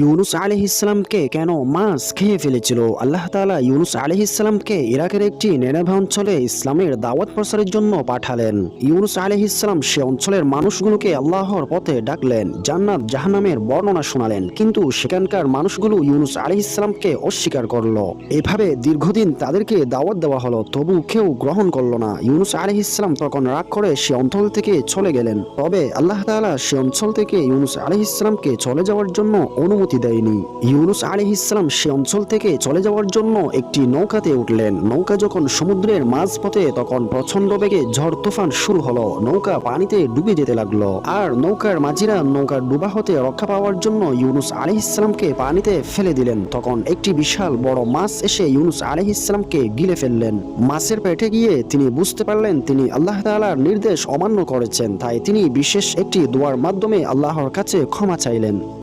ইউনুস আলহ ইসলামকে কেন মাছ খেয়ে ফেলেছিল? আল্লাহ তাআলা ইউনুস আলহ ইসলামকে ইরাকের একটি নেনেভা অঞ্চলে ইসলামের দাওয়াত প্রসারের জন্য পাঠালেন। ইউনুস আলহ ইসলাম সে অঞ্চলের মানুষগুলোকে আল্লাহর পথে ডাকলেন, জান্নাত জাহানামের বর্ণনা শোনালেন। কিন্তু সেখানকার মানুষগুলো ইউনুস আলহ ইসলামকে অস্বীকার করল। এভাবে দীর্ঘদিন তাদেরকে দাওয়াত দেওয়া হলো, তবু কেউ গ্রহণ করল না। ইউনুস আলহ ইসলাম তখন রাগ করে সে অঞ্চল থেকে চলে গেলেন। তবে আল্লাহ তাআলা সে অঞ্চল থেকে ইউনুস আলহ ইসলামকে চলে যাওয়ার জন্য অনুমতি দেয়নি। ইউনুস আলহ ইসলাম সে অঞ্চল থেকে চলে যাওয়ার জন্য একটি নৌকাতে উঠলেন। নৌকা যখন সমুদ্রের মাঝপথে তখন প্রচণ্ড বেগে ঝড় তুফান শুরু হলো। নৌকা পানিতে ডুবে যেতে লাগল। আর নৌকার মাঝিরা নৌকা ডুবা হতে রক্ষা পাওয়ার জন্য ইউনুস আলহ ইসলামকে পানিতে ফেলে দিলেন। তখন একটি বিশাল বড় মাছ এসে ইউনুস আলহ ইসলামকে গিলে ফেললেন। মাছের পেটে গিয়ে তিনি বুঝতে পারলেন তিনি আল্লাহ তালার নির্দেশ অমান্য করেছেন। তাই তিনি বিশেষ একটি দোয়ার মাধ্যমে আল্লাহর কাছে ক্ষমা চাইলেন।